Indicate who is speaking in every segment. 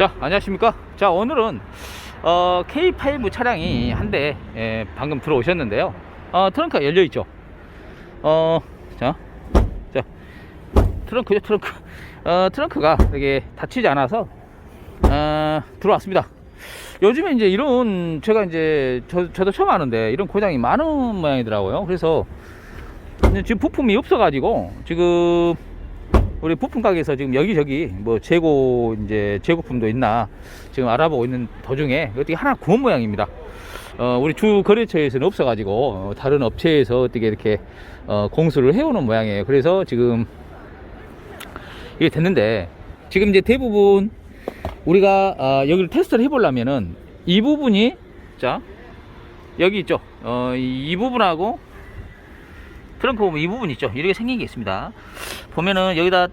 Speaker 1: 자, 안녕하십니까? 자, 오늘은 어, K5 차량이 한대 예, 방금 들어오셨는데요. 어, 트렁크가 열려 있죠. 어, 자, 자, 트렁크죠, 트렁크. 어, 트렁크가 이게 닫히지 않아서 어, 들어왔습니다. 요즘에 이제 이런 제가 이제 저, 저도 처음 하는데 이런 고장이 많은 모양이더라고요. 그래서 지금 부품이 없어 가지고 지금 우리 부품 가게에서 지금 여기저기 뭐 재고 이제 재고품도 있나 지금 알아보고 있는 도중에 어떻게 하나 구운 모양입니다. 어, 우리 주 거래처에서는 없어가지고 어, 다른 업체에서 어떻게 이렇게 어, 공수를 해오는 모양이에요. 그래서 지금 이게 됐는데 지금 이제 대부분 우리가 어, 여기를 테스트를 해보려면은 이 부분이 자 여기 있죠. 어, 이, 이 부분하고 트렁크 보면 이 부분 있죠. 이렇게 생긴 게 있습니다. 보면은 여기다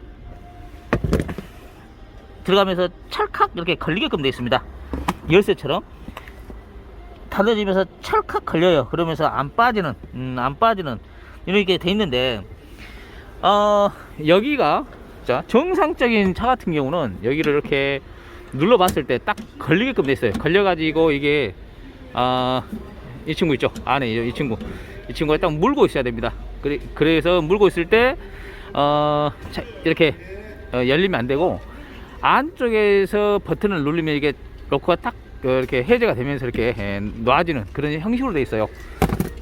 Speaker 1: 들어가면서 찰칵 이렇게 걸리게끔 되어 있습니다. 열쇠처럼 닫아지면서 찰칵 걸려요. 그러면서 안 빠지는, 음, 안 빠지는 이렇게 돼 있는데 어 여기가 자 정상적인 차 같은 경우는 여기를 이렇게 눌러봤을 때 딱 걸리게끔 돼 있어요. 걸려가지고 이게 아 이 친구 있죠. 안에 이, 이 친구 이 친구가 딱 물고 있어야 됩니다. 그래, 그래 서 물고 있을 때 어, 자, 이렇게 어, 열리면 안 되고 안쪽에서 버튼을 누르면 이게 로커가 딱 어, 이렇게 해제가 되면서 이렇게 예, 놔지는 그런 형식으로 돼 있어요.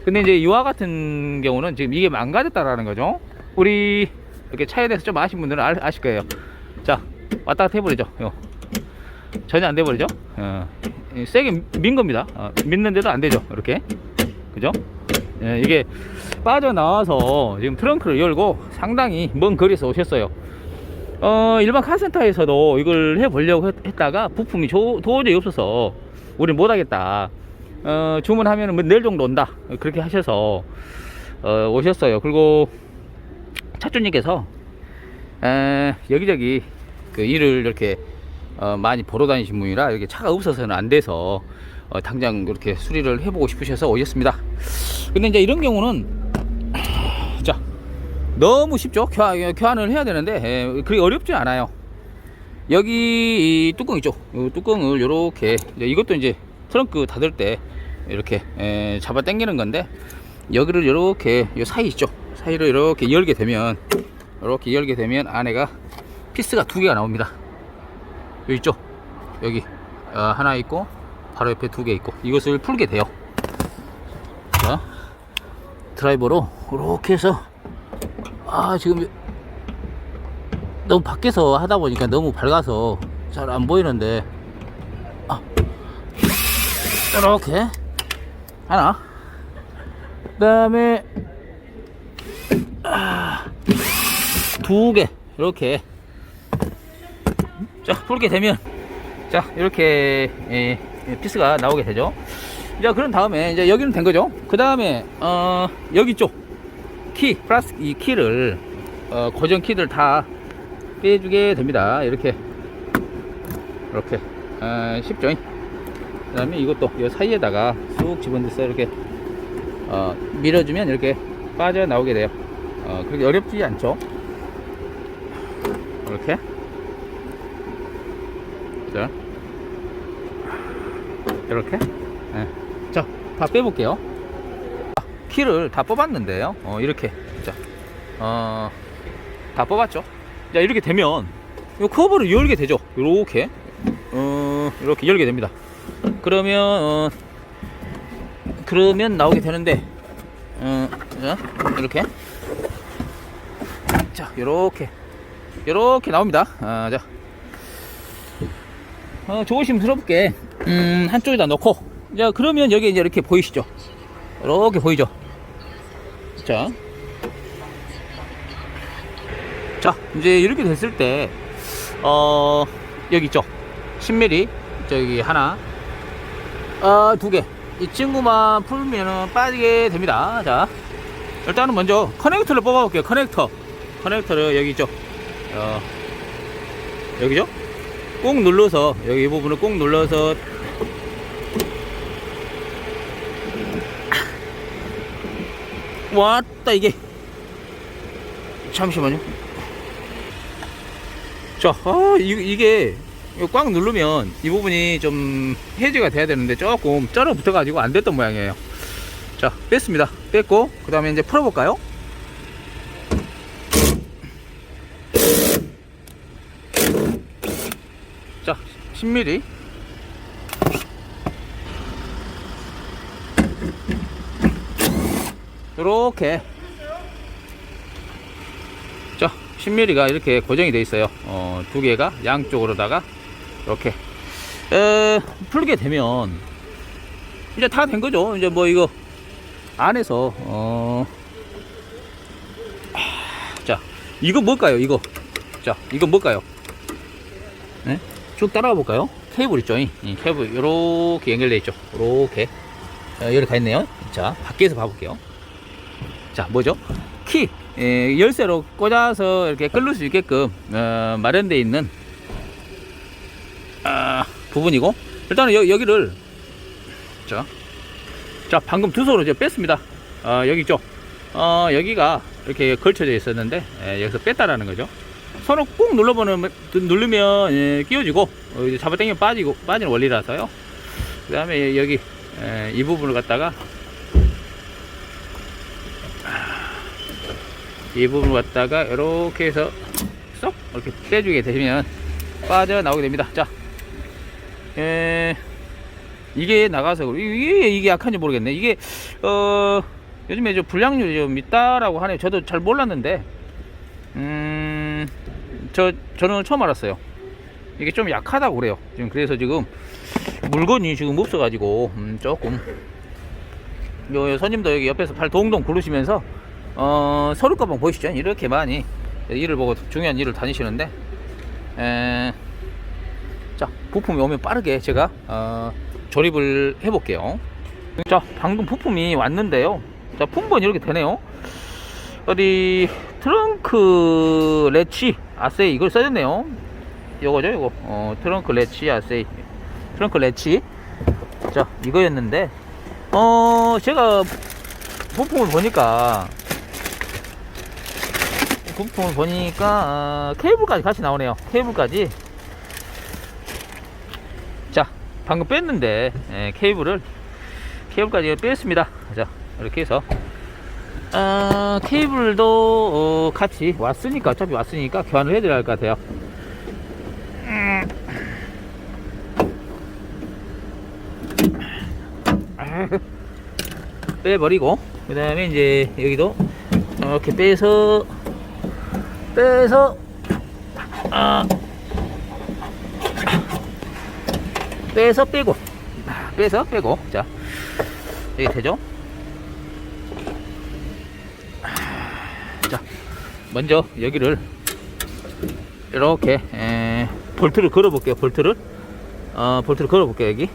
Speaker 1: 근데 이제 이와 같은 경우는 지금 이게 망가졌다라는 거죠. 우리 이렇게 차에 대해서 좀 아신 분들은 알, 아실 거예요. 자, 왔다 갔다 해버리죠. 요. 전혀 안 돼버리죠. 어, 이 세게 민 겁니다. 어, 믿는데도 안 되죠. 이렇게. 그죠? 예, 이게 빠져나와서 지금 트렁크를 열고 상당히 먼 거리에서 오셨어요. 어, 일반 카센터에서도 이걸 해보려고 했, 했다가 부품이 조, 도저히 없어서 우린 못하겠다. 어, 주문하면 뭐 내일 정도 온다. 그렇게 하셔서 어, 오셨어요. 그리고 차주님께서 에, 여기저기 그 일을 이렇게 어, 많이 보러 다니신 분이라 이렇게 차가 없어서는 안 돼서 어, 당장 이렇게 수리를 해보고 싶으셔서 오셨습니다. 근데 이제 이런 경우는 자 너무 쉽죠. 교환, 교환을 해야 되는데 에, 그리 어렵지 않아요. 여기 이 뚜껑 있죠. 이 뚜껑을 이렇게 이것도 이제 트렁크 닫을 때 이렇게 에, 잡아 당기는 건데 여기를 이렇게 이 사이 있죠. 사이를 이렇게 열게 되면 이렇게 열게 되면 안에가 피스가 두 개가 나옵니다. 여기 있죠. 여기 어, 하나 있고 바로 옆에 두 개 있고 이것을 풀게 돼요. 자 드라이버로 이렇게 해서 아 지금 너무 밖에서 하다 보니까 너무 밝아서 잘 안 보이는데. 아 이렇게 하나. 그 다음에 아, 두개 이렇게. 자 풀게 되면 자 이렇게 예, 예, 피스가 나오게 되죠. 자 그런 다음에 이제 여기는 된 거죠. 그 다음에 어 여기 쪽 키 플라스틱 이 키를 어, 고정 키를 다 빼주게 됩니다. 이렇게. 이렇게. 어, 쉽죠 그 다음에 이것도 이 사이에다가 쑥 집어넣어서 이렇게 어, 밀어주면 이렇게 빠져나오게 돼요. 어, 그렇게 어렵지 않죠? 이렇게. 자 이렇게? 네. 자다 빼볼게요. 키를 다 뽑았는데요. 어, 이렇게. 자, 어, 다 뽑았죠? 자 이렇게 되면 이 커버를 열게 되죠? 이렇게. 어, 이렇게 열게 됩니다. 그러면 어, 그러면 나오게 되는데 어, 자, 이렇게. 자 이렇게. 이렇게 나옵니다. 아, 자 어, 조심스럽게 음, 한쪽에다 넣고. 자 그러면 여기 이제 이렇게 보이시죠? 이렇게 보이죠? 자, 자 이제 이렇게 됐을 때 어, 여기 있죠? 10mm 저기 하나. 어, 두개. 이 친구만 풀면은 빠지게 됩니다. 자 일단은 먼저 커넥터를 뽑아 볼게요. 커넥터. 커넥터를 여기 있죠? 어, 여기죠 꾹 눌러서 여기 이 부분을 꾹 눌러서 왔다 이게 잠시만요 자 아, 이, 이게 꽉 누르면 이 부분이 좀 해지가 돼야 되는데 조금 쩔어 붙어 가지고 안 됐던 모양이에요. 자, 뺐습니다. 뺐고, 그 다음에 이제 풀어볼까요? 자, 10mm. 이렇게. 자 10mm가 이렇게 고정이 되어 있어요. 어, 두 개가 양쪽으로다가 이렇게. 에, 풀게 되면 이제 다 된 거죠. 이제 뭐 이거 안에서 어, 하, 자 이거 뭘까요 이거? 자 이거 뭘까요? 네? 쭉 따라가 볼까요? 케이블 있죠? 이이 케이블. 이렇게 연결되어 있죠? 이렇게. 어, 여기 가 있네요. 자 밖에서 봐볼게요. 자 뭐죠? 키. 예, 열쇠로 꽂아서 이렇게 끌릴 수 있게끔 어, 마련되어 있는 아, 부분이고 일단은 여, 여기를 자, 자 방금 두 손으로 이제 뺐습니다. 어, 여기 있죠? 어, 여기가 이렇게 걸쳐져 있었는데 예, 여기서 뺐다라는 거죠 손을 꾹 눌러보면 누르면 예, 끼워지고 어, 이제 잡아당기면 빠지고 빠지는 원리라서요 그 다음에 여기 예, 이 부분을 갖다가 이 부분을 갖다가 이렇게 해서 쏙 이렇게 빼주게 되면 빠져나오게 됩니다. 자, 에, 이게 나가서. 이게 이게 약한지 모르겠네. 이게 어 요즘에 좀 불량률이 좀 있다라고 하네요. 저도 잘 몰랐는데, 음, 저 저는 처음 알았어요. 이게 좀 약하다고 그래요. 지금 그래서 지금 물건이 지금 없어가지고 음, 조금 요, 요 손님도 여기 옆에서 팔 동동 굴르시면서 어, 서류 가방 보이시죠? 이렇게 많이 일을 보고 중요한 일을 다니시는데 에, 자 부품이 오면 빠르게 제가 어, 조립을 해 볼게요 자 방금 부품이 왔는데요 자 품번 이렇게 되네요 어디 트렁크 레치 아세이 이걸 써졌네요. 요거죠 요거? 어, 트렁크 레치 아세이. 트렁크 레치. 자 이거였는데 어 제가 부품을 보니까 부품을 보니까 어, 케이블까지 같이 나오네요. 케이블까지. 자 방금 뺐는데 예, 케이블을 케이블까지 뺐습니다. 자 이렇게 해서 어, 케이블도 어, 같이 왔으니까 어차피 왔으니까 교환을 해드려야 할 것 같아요 음. 아휴. 빼버리고 그 다음에 이제 여기도 이렇게 빼서 빼서 아 빼서 빼고 빼서 빼고 자 여기 되죠 먼저 여기를 이렇게 에, 볼트를 걸어 볼게요 볼트를. 어 볼트를 걸어 볼게요 여기.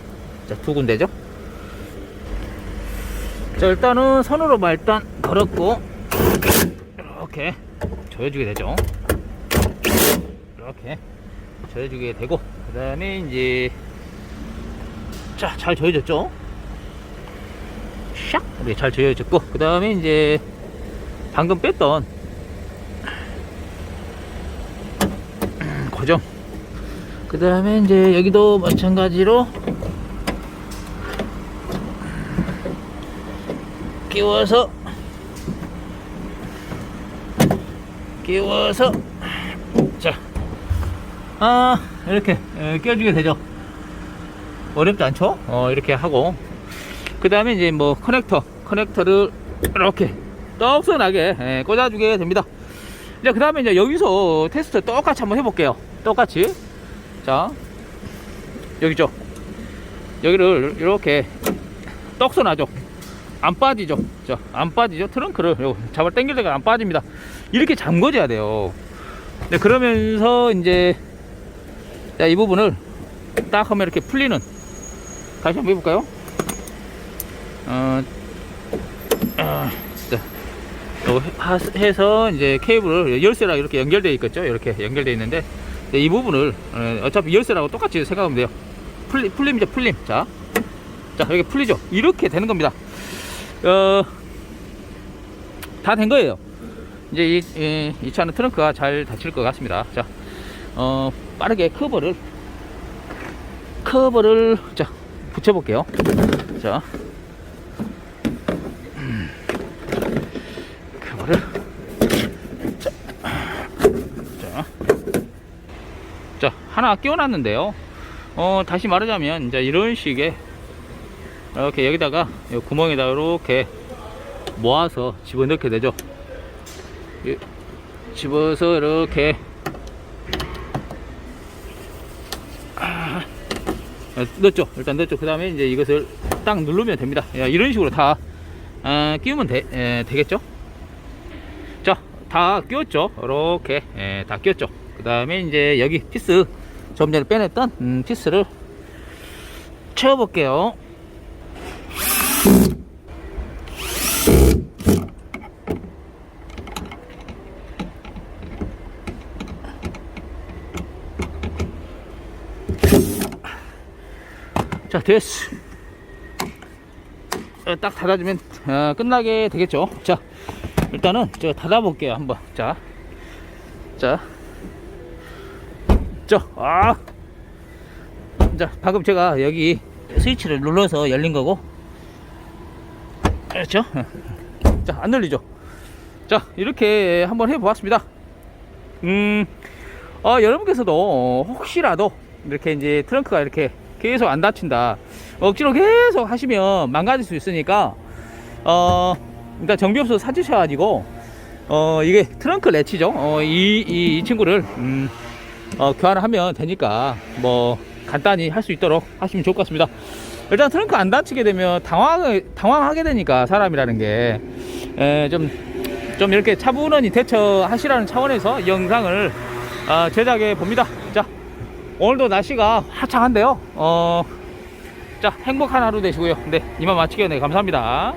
Speaker 1: 자 두 군데죠? 자 일단은 손으로만 일단 걸었고 이렇게 조여주게 되죠. 이렇게 조여주게 되고 그 다음에 이제 자 잘 조여졌죠? 샥! 이렇게 잘 조여졌고 그 다음에 이제 방금 뺐던 고정 그 다음에 이제 여기도 마찬가지로 끼워서 끼워서 자, 아 이렇게 에, 끼워주게 되죠. 어렵지 않죠? 어 이렇게 하고 그 다음에 이제 뭐 커넥터 커넥터를 이렇게 떡선하게 에, 꽂아주게 됩니다. 이제 그 다음에 이제 여기서 테스트 똑같이 한번 해볼게요. 똑같이 자 여기죠. 여기를 이렇게 떡선하죠. 안 빠지죠. 자, 안 빠지죠. 트렁크를 요 잡아 당길 때가 안 빠집니다. 이렇게 잠궈줘야 돼요. 네, 그러면서 이제 자, 이 부분을 딱 하면 이렇게 풀리는 다시 한번 해볼까요? 어, 요 하- 해서 이제 케이블을 열쇠랑 이렇게 연결되어 있겠죠? 이렇게 연결되어 있는데 네, 이 부분을 어, 어차피 열쇠라고 똑같이 생각하면 돼요. 풀리, 풀림이죠, 풀림. 자, 자, 이렇게 풀리죠? 이렇게 되는 겁니다. 어, 다 된 거예요. 이제 이, 이, 이 차는 트렁크가 잘 닫힐 것 같습니다. 자, 어, 빠르게 커버를 커버를 자 붙여볼게요. 자, 음, 커버를 자, 자, 자 하나 끼워놨는데요. 어 다시 말하자면 이제 이런 식의 이렇게 여기다가 이 구멍에다 이렇게 모아서 집어넣게 되죠. 이- 집어서 이렇게 아, 넣었죠. 일단 넣었죠. 그 다음에 이제 이것을 딱 누르면 됩니다. 야, 이런 식으로 다 아, 끼우면 되, 에, 되겠죠. 자, 다 끼웠죠. 이렇게 에, 다 끼웠죠. 그 다음에 이제 여기 피스 좀 전에 빼냈던 음, 피스를 채워볼게요. 자 됐어. 어, 딱 닫아주면 어, 끝나게 되겠죠? 자 일단은 제가 닫아 볼게요 한번. 자. 자, 자, 아, 자, 방금 제가 여기 스위치를 눌러서 열린 거고, 그렇죠? 자, 안 열리죠? 자, 이렇게 한번 해보았습니다. 음, 어, 여러분께서도 혹시라도 이렇게 이제 트렁크가 이렇게 계속 안 닫힌다. 억지로 계속 하시면 망가질 수 있으니까, 어, 일단 정비업소 사주셔가지고, 어, 이게 트렁크 렛치죠. 어, 이, 이, 이 친구를, 음, 어, 교환을 하면 되니까, 뭐, 간단히 할 수 있도록 하시면 좋을 것 같습니다. 일단 트렁크 안 닫히게 되면 당황, 당황하게 되니까, 사람이라는 게, 에, 좀, 좀 이렇게 차분히 대처하시라는 차원에서 이 영상을 아, 제작해 봅니다. 자, 오늘도 날씨가 화창한데요. 어, 자, 행복한 하루 되시고요. 네, 이만 마치겠네요. 감사합니다.